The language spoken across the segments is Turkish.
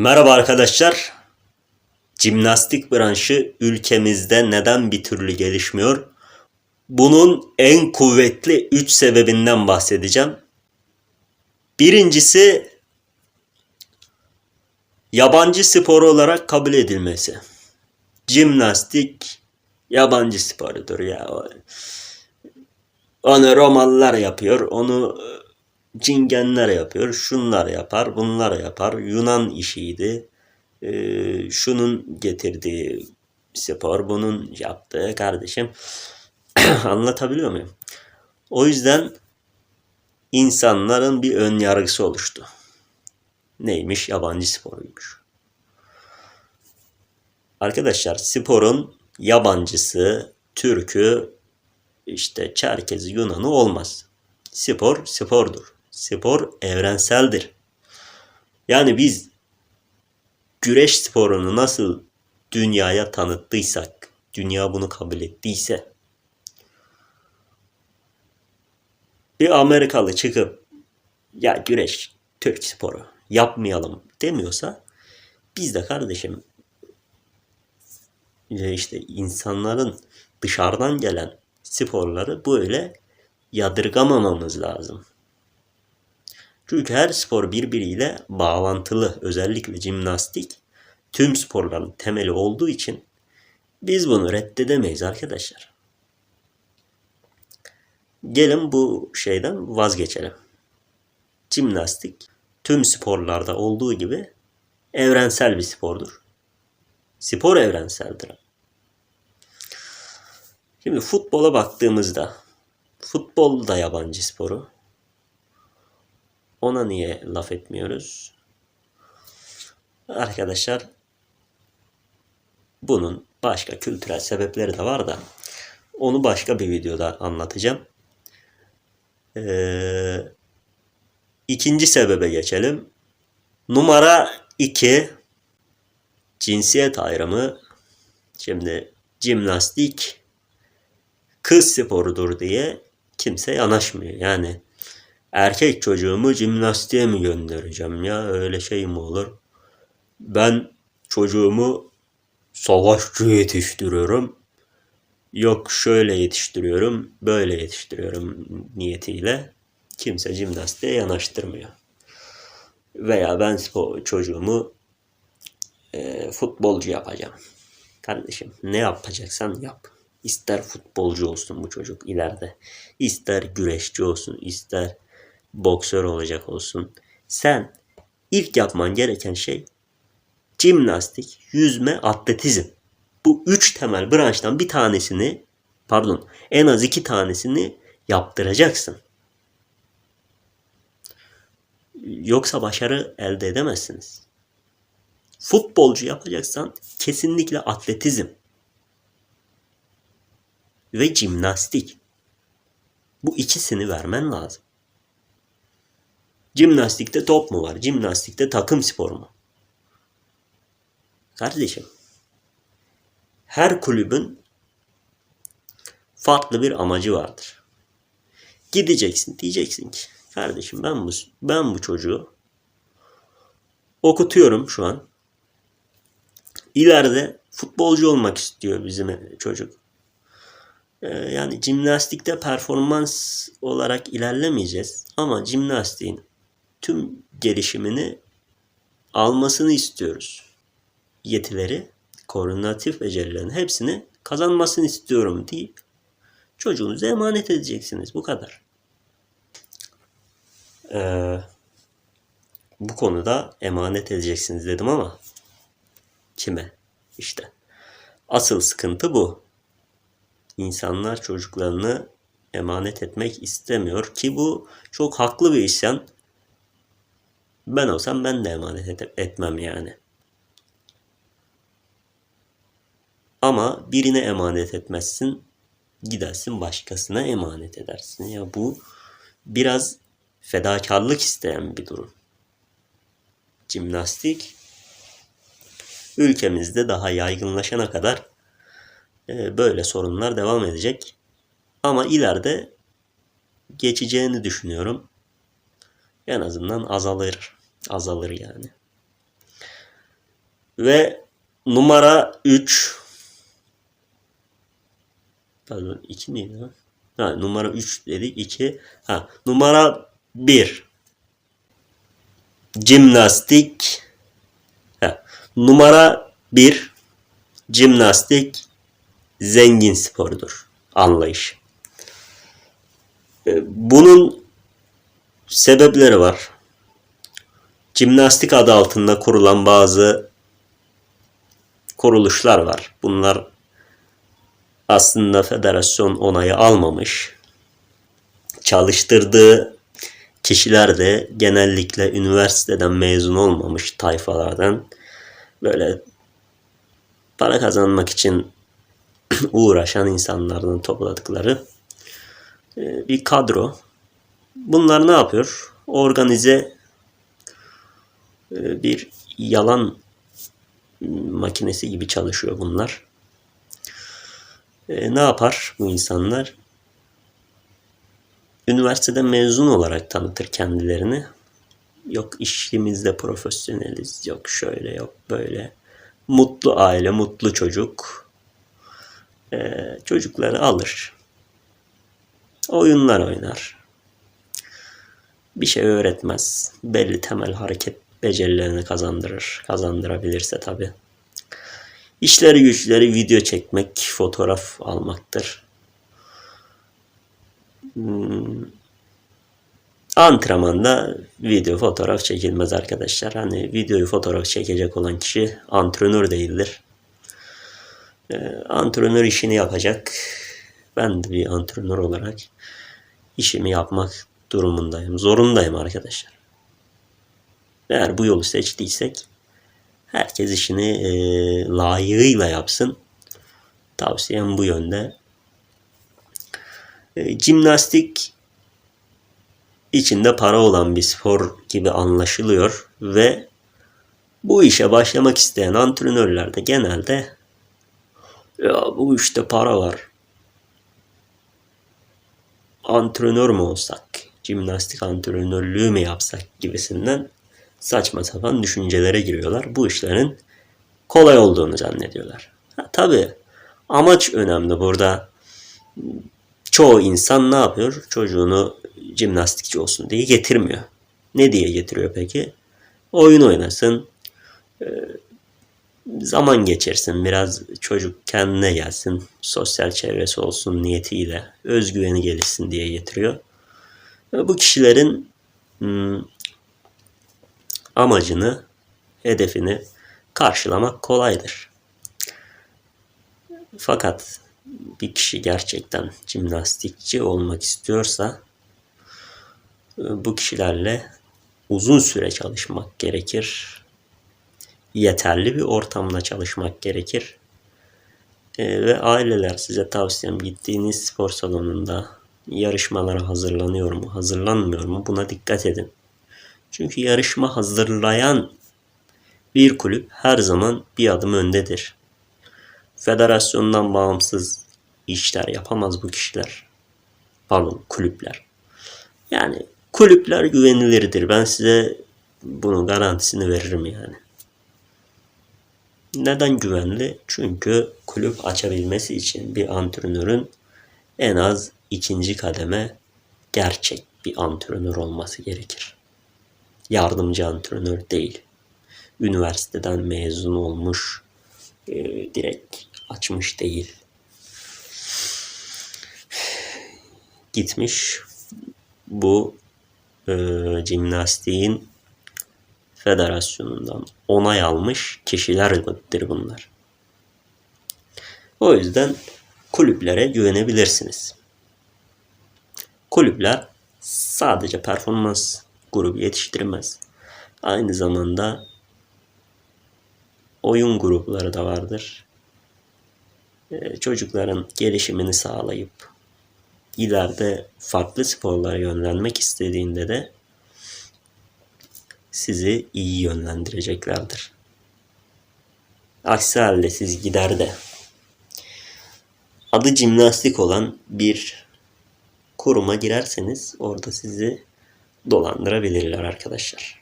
Merhaba arkadaşlar. Jimnastik branşı ülkemizde neden bir türlü gelişmiyor? Bunun en kuvvetli 3 sebebinden bahsedeceğim. Birincisi yabancı spor olarak kabul edilmesi. Jimnastik yabancı sporudur ya. Onu Romalılar yapıyor, onu Cingenler yapıyor, şunlar yapar, bunlar yapar. Yunan işiydi. Ee, şunun getirdiği spor, bunun yaptığı kardeşim. Anlatabiliyor muyum? O yüzden insanların bir ön yargısı oluştu. Neymiş? Yabancı sporuymuş. Arkadaşlar sporun yabancısı, Türk'ü, işte Çerkezi, Yunan'ı olmaz. Spor spordur. Spor evrenseldir. Yani biz güreş sporunu nasıl dünyaya tanıttıysak, dünya bunu kabul ettiyse bir Amerikalı çıkıp ya güreş Türk sporu yapmayalım demiyorsa biz de kardeşim işte insanların dışarıdan gelen sporları böyle yadırgamamamız lazım. Çünkü her spor birbiriyle bağlantılı. Özellikle jimnastik tüm sporların temeli olduğu için biz bunu reddedemeyiz arkadaşlar. Gelin bu şeyden vazgeçelim. Jimnastik tüm sporlarda olduğu gibi evrensel bir spordur. Spor evrenseldir. Şimdi futbola baktığımızda futbol da yabancı sporu. Ona niye laf etmiyoruz? Arkadaşlar bunun başka kültürel sebepleri de var da onu başka bir videoda anlatacağım. Ee, ikinci sebebe geçelim. Numara 2 cinsiyet ayrımı. Şimdi jimnastik kız sporudur diye kimse yanaşmıyor. Yani erkek çocuğumu jimnastiğe mi göndereceğim ya öyle şey mi olur? Ben çocuğumu savaşçı yetiştiriyorum. Yok şöyle yetiştiriyorum, böyle yetiştiriyorum niyetiyle kimse jimnastiğe yanaştırmıyor. Veya ben spor, çocuğumu e, futbolcu yapacağım. Kardeşim ne yapacaksan yap. İster futbolcu olsun bu çocuk ileride. İster güreşçi olsun, ister boksör olacak olsun. Sen ilk yapman gereken şey jimnastik, yüzme, atletizm. Bu üç temel branştan bir tanesini, pardon en az iki tanesini yaptıracaksın. Yoksa başarı elde edemezsiniz. Futbolcu yapacaksan kesinlikle atletizm ve jimnastik. Bu ikisini vermen lazım. Jimnastikte top mu var? Jimnastikte takım spor mu? Kardeşim, her kulübün farklı bir amacı vardır. Gideceksin diyeceksin ki kardeşim ben bu ben bu çocuğu okutuyorum şu an. İleride futbolcu olmak istiyor bizim çocuk. Ee, yani jimnastikte performans olarak ilerlemeyeceğiz ama jimnastiğin tüm gelişimini almasını istiyoruz. Yetileri, koordinatif becerilerin hepsini kazanmasını istiyorum deyip çocuğunuza emanet edeceksiniz. Bu kadar. Ee, bu konuda emanet edeceksiniz dedim ama kime? İşte. Asıl sıkıntı bu. İnsanlar çocuklarını emanet etmek istemiyor ki bu çok haklı bir isyan. Ben olsam ben de emanet et etmem yani. Ama birine emanet etmezsin, gidersin başkasına emanet edersin. Ya bu biraz fedakarlık isteyen bir durum. Jimnastik ülkemizde daha yaygınlaşana kadar e, böyle sorunlar devam edecek. Ama ileride geçeceğini düşünüyorum. En azından azalır. Azalır yani. Ve numara 3 Pardon 2 miydi lan? Ha, numara 3 dedik 2. Ha, numara 1 Jimnastik ha, Numara 1 Jimnastik zengin sporudur. Anlayış. E, Bunun sebepleri var. Jimnastik adı altında kurulan bazı kuruluşlar var. Bunlar aslında federasyon onayı almamış. Çalıştırdığı kişiler de genellikle üniversiteden mezun olmamış tayfalardan böyle para kazanmak için uğraşan insanlardan topladıkları e, bir kadro. Bunlar ne yapıyor? Organize bir yalan makinesi gibi çalışıyor bunlar. E, ne yapar bu insanlar? Üniversiteden mezun olarak tanıtır kendilerini. Yok işimizde profesyoneliz, yok şöyle, yok böyle. Mutlu aile, mutlu çocuk. E, çocukları alır. Oyunlar oynar. Bir şey öğretmez. Belli temel hareket becerilerini kazandırır. Kazandırabilirse tabii. İşleri güçleri video çekmek, fotoğraf almaktır. Hmm. Antrenmanda video fotoğraf çekilmez arkadaşlar. Hani videoyu fotoğraf çekecek olan kişi antrenör değildir. Ee, antrenör işini yapacak. Ben de bir antrenör olarak işimi yapmak durumundayım. Zorundayım arkadaşlar. Eğer bu yolu seçtiysek herkes işini e, layığıyla yapsın. Tavsiyem bu yönde. E, jimnastik içinde para olan bir spor gibi anlaşılıyor ve bu işe başlamak isteyen antrenörler de genelde ya bu işte para var. Antrenör mü olsak, jimnastik antrenörlüğü mü yapsak gibisinden saçma sapan düşüncelere giriyorlar. Bu işlerin kolay olduğunu zannediyorlar. Ha, tabii amaç önemli burada. Çoğu insan ne yapıyor? Çocuğunu jimnastikçi olsun diye getirmiyor. Ne diye getiriyor peki? Oyun oynasın, e, zaman geçirsin, biraz çocuk kendine gelsin, sosyal çevresi olsun niyetiyle, özgüveni gelişsin diye getiriyor. Bu kişilerin hmm, amacını, hedefini karşılamak kolaydır. Fakat bir kişi gerçekten jimnastikçi olmak istiyorsa bu kişilerle uzun süre çalışmak gerekir. Yeterli bir ortamda çalışmak gerekir. E, ve aileler size tavsiyem gittiğiniz spor salonunda yarışmalara hazırlanıyor mu, hazırlanmıyor mu buna dikkat edin. Çünkü yarışma hazırlayan bir kulüp her zaman bir adım öndedir. Federasyondan bağımsız işler yapamaz bu kişiler. Pardon kulüpler. Yani kulüpler güvenilirdir. Ben size bunun garantisini veririm yani. Neden güvenli? Çünkü kulüp açabilmesi için bir antrenörün en az ikinci kademe gerçek bir antrenör olması gerekir yardımcı antrenör değil. Üniversiteden mezun olmuş, e, direkt açmış değil. Gitmiş bu e, jimnastiğin federasyonundan onay almış kişilerdir bunlar. O yüzden kulüplere güvenebilirsiniz. Kulüpler sadece performans grubu yetiştirmez. Aynı zamanda oyun grupları da vardır. Ee, çocukların gelişimini sağlayıp ileride farklı sporlara yönlenmek istediğinde de sizi iyi yönlendireceklerdir. Aksi halde siz gider de adı jimnastik olan bir kuruma girerseniz orada sizi dolandırabilirler arkadaşlar.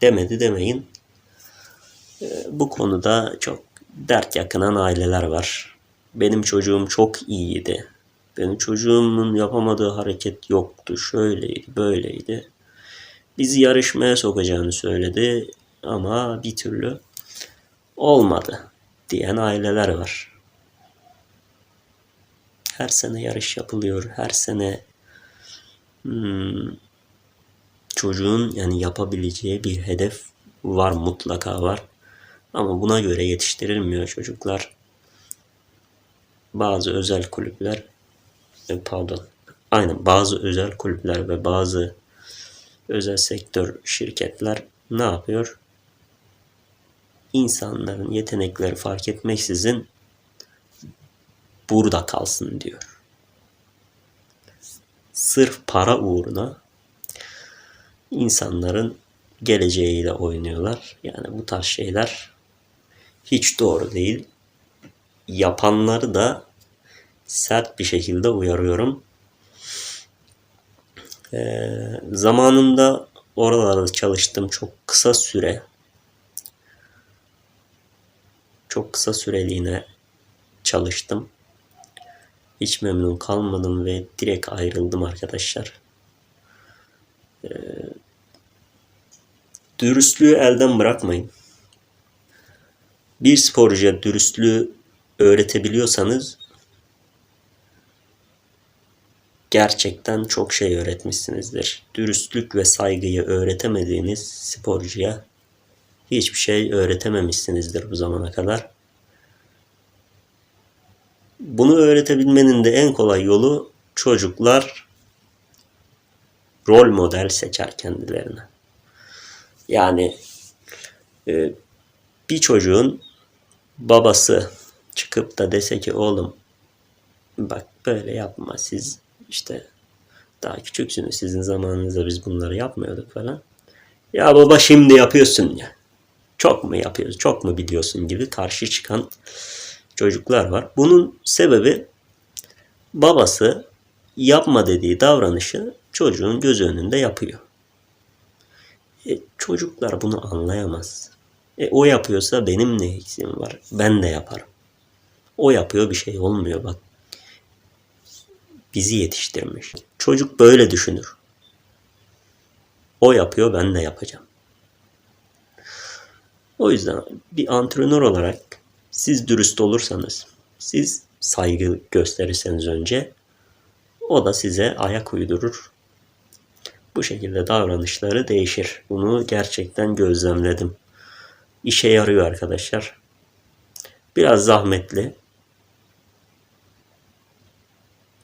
Demedi demeyin. bu konuda çok dert yakınan aileler var. Benim çocuğum çok iyiydi. Benim çocuğumun yapamadığı hareket yoktu. Şöyleydi, böyleydi. Bizi yarışmaya sokacağını söyledi ama bir türlü olmadı diyen aileler var. Her sene yarış yapılıyor. Her sene hmm, çocuğun yani yapabileceği bir hedef var mutlaka var. Ama buna göre yetiştirilmiyor çocuklar. Bazı özel kulüpler pardon aynen bazı özel kulüpler ve bazı özel sektör şirketler ne yapıyor? İnsanların yetenekleri fark etmeksizin burada kalsın diyor. Sırf para uğruna insanların geleceğiyle oynuyorlar. Yani bu tarz şeyler hiç doğru değil. Yapanları da sert bir şekilde uyarıyorum. Ee, zamanında oralarda çalıştım çok kısa süre. Çok kısa süreliğine çalıştım. Hiç memnun kalmadım ve direkt ayrıldım arkadaşlar. Ee, dürüstlüğü elden bırakmayın. Bir sporcuya dürüstlüğü öğretebiliyorsanız gerçekten çok şey öğretmişsinizdir. Dürüstlük ve saygıyı öğretemediğiniz sporcuya hiçbir şey öğretememişsinizdir bu zamana kadar. Bunu öğretebilmenin de en kolay yolu çocuklar rol model seçer kendilerine. Yani e, bir çocuğun babası çıkıp da dese ki oğlum bak böyle yapma siz işte daha küçüksünüz sizin zamanınızda biz bunları yapmıyorduk falan. Ya baba şimdi yapıyorsun ya. Çok mu yapıyoruz, çok mu biliyorsun gibi karşı çıkan çocuklar var. Bunun sebebi babası yapma dediği davranışı çocuğun göz önünde yapıyor. E, çocuklar bunu anlayamaz. E, o yapıyorsa benim ne eksiğim var? Ben de yaparım. O yapıyor bir şey olmuyor bak. Bizi yetiştirmiş. Çocuk böyle düşünür. O yapıyor ben de yapacağım. O yüzden bir antrenör olarak siz dürüst olursanız, siz saygı gösterirseniz önce o da size ayak uydurur. Bu şekilde davranışları değişir. Bunu gerçekten gözlemledim. İşe yarıyor arkadaşlar. Biraz zahmetli.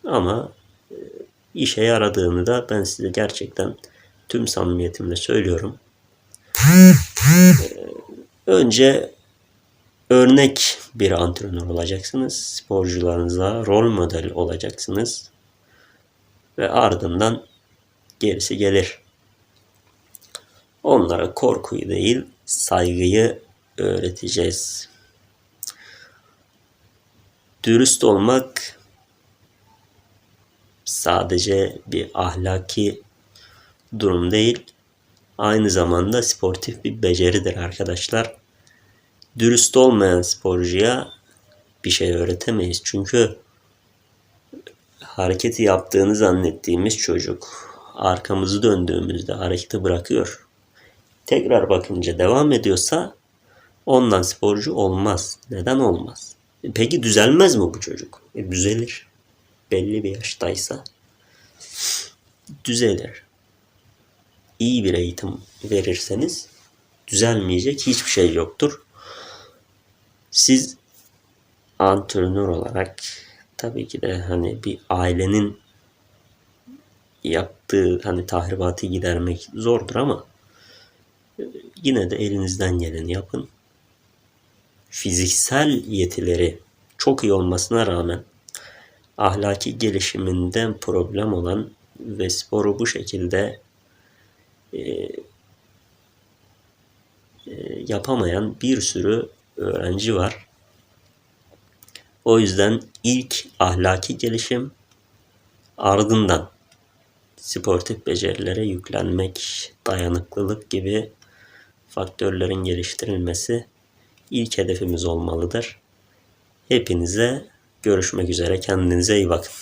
Ama e, işe yaradığını da ben size gerçekten tüm samimiyetimle söylüyorum. Önce örnek bir antrenör olacaksınız. Sporcularınıza rol model olacaksınız. Ve ardından gerisi gelir. Onlara korkuyu değil, saygıyı öğreteceğiz. Dürüst olmak sadece bir ahlaki durum değil, aynı zamanda sportif bir beceridir arkadaşlar. Dürüst olmayan sporcuya bir şey öğretemeyiz. Çünkü hareketi yaptığını zannettiğimiz çocuk arkamızı döndüğümüzde hareketi bırakıyor. Tekrar bakınca devam ediyorsa ondan sporcu olmaz. Neden olmaz? E peki düzelmez mi bu çocuk? E düzelir. Belli bir yaştaysa düzelir. İyi bir eğitim verirseniz düzelmeyecek hiçbir şey yoktur. Siz antrenör olarak tabii ki de hani bir ailenin yaptığı hani tahribatı gidermek zordur ama e, yine de elinizden geleni yapın. Fiziksel yetileri çok iyi olmasına rağmen ahlaki gelişiminden problem olan ve sporu bu şekilde e, e, yapamayan bir sürü öğrenci var. O yüzden ilk ahlaki gelişim ardından sportif becerilere yüklenmek, dayanıklılık gibi faktörlerin geliştirilmesi ilk hedefimiz olmalıdır. Hepinize görüşmek üzere. Kendinize iyi bakın.